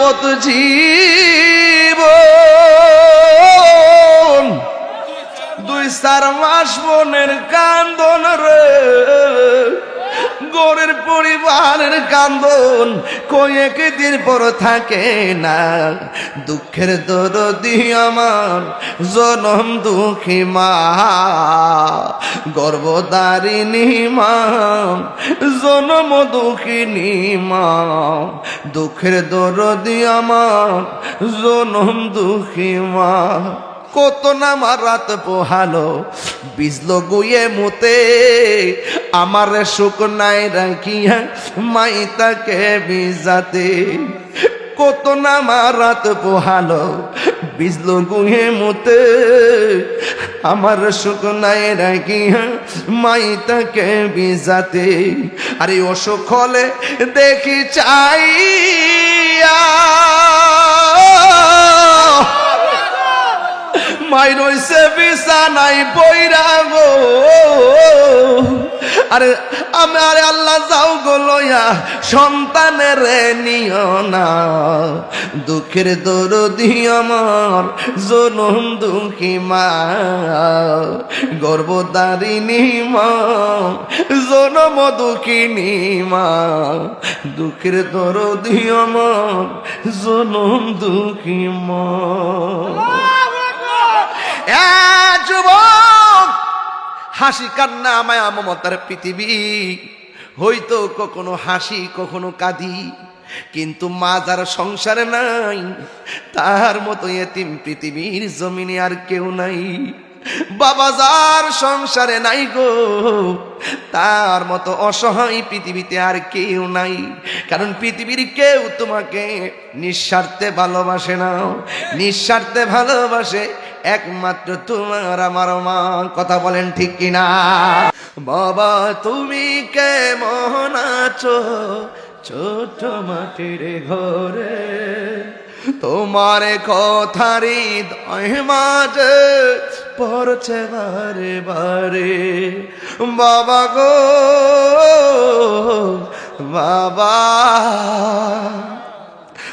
পত জীব দুই চার মাস বোনের কান্দন রে। গরের পরিবারের কান্দন কয়েক দিন পর থাকে না। দুঃখের দরদি আমার, জনম দুঃখী মা। গর্ভদারিণী মা, জনম দুঃখিনী মা। দুঃখের দরদি আমার, জনম দুঃখী মা। কত নামার রাত পোহালো বিজলো গুয়ে মুতে। আমার সুখ নাই রাখিয়া মাই তাকে বিজাতে কত নামার রাত পোহালো বিজলো গুয়ে মুতে। আমার সুখ নাই রাখিয়া মাই তাকে বিজাতে আরে অসুখ হলে দেখি চাইয়া। মাই রইছে বিছানাই বইরা গো। আরে, আমি আরে আল্লাহ যাও গো লইয়া, সন্তানের নিও না। দুঃখের দরদি আমার জনম দুঃখী মা। গর্ভদারিণী মা জনম দুঃখিনী মা দুঃখের দরদি আমার জনম দুঃখী মা। যুবক, হাসি কান্না মায়া মমতার পৃথিবী। হয়তো কখনো হাসি, কখনো কাঁদি, কিন্তু মা যার সংসারে নাই তার মতো এতিম পৃথিবীর জমিনে আর কেউ নাই। বাবা যার সংসারে নাই গো, তার মতো অসহায় পৃথিবীতে আর কেউ নাই। কারণ পৃথিবীর কেউ তোমাকে নিঃস্বার্থে ভালোবাসে না, নিঃস্বার্থে ভালোবাসে একমাত্র তোমার আমার মা, কথা বলেন ঠিক কিনা? বাবা, তুমি কে মোহন আছো? ছোট মাটির ঘরে তোমার কথারি মাঝে পড়ছে বারে বারে। বাবা গো, বাবা।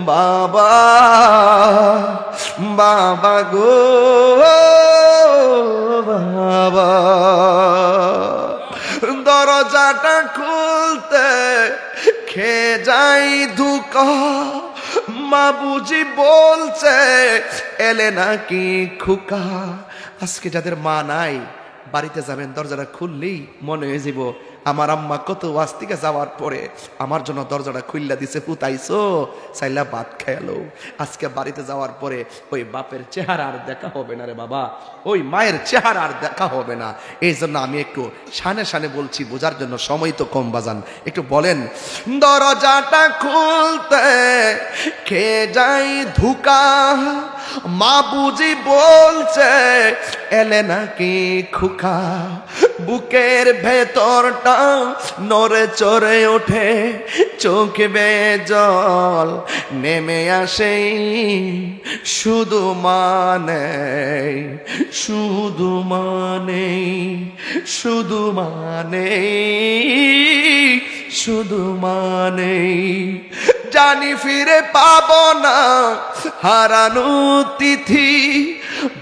বাবা বাবা গো, বাবা। দরজাটা খুলতে খে যাই ধুক মা বুঝি বলছে, এলে নাকি খুকা? আজকে যাদের মা নাই বাড়িতে যাবেন, দরজাটা খুললেই মনে হয়ে যাব আমার আম্মা কত ওয়াজ থেকে যাওয়ার পরে আমার জন্য দরজাটা খুললা দিছে পুতাইছো চাইলা ভাত খেয়ালো আজকে বাড়িতে যাওয়ার পরে ওই বাপের চেহারা আর দেখা হবে না রে বাবা, ওই মায়ের চেহারা আর দেখা হবে না। এই জন্য আমি একটু সানে সানে বলছি, বোঝার জন্য সময় তো কম, বাজান। একটু বলেন, দরজাটা খুলতে কে যাই ধুকা মা বুঝি বলছে, এলে নাকি খুকা, বুকের ভেতরটা নড়ে চড়ে ওঠে, চোখ বে জল নেমে আসে, শুধু মানে শুধু মানে শুধু মানে শুধু মানে। জানি ফিরে পাব না। হারানো তিথি,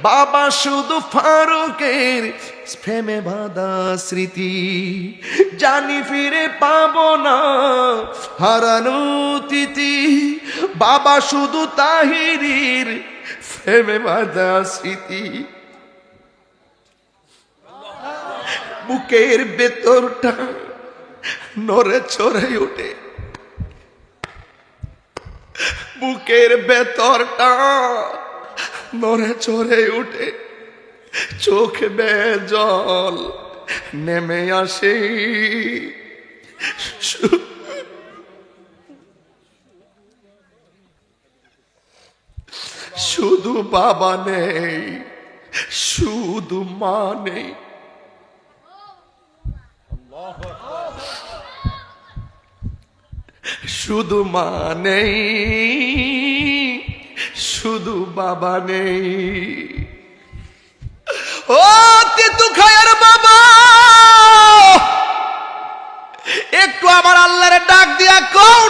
বাবা শুধু ফারুকের প্রেমে বাঁধা স্মৃতি। জানি ফিরে পাব না। হারানো তিথি, বাবা শুধু তাহিরির প্রেমে বাঁধা স্মৃতি। বুকের ভেতরটা নড়ে চড়ে ওঠে বুকের ভেতরটা নড়ে চড়ে উঠে, চোখ জল নেমে আসে। শুধু বাবা নেই, শুধু মা নেই। শুধু মা নেই, শুধু বাবা নেই। ও তেতু খায়ের বাবা! একটু আমার আল্লাহরে ডাক দিয়া কও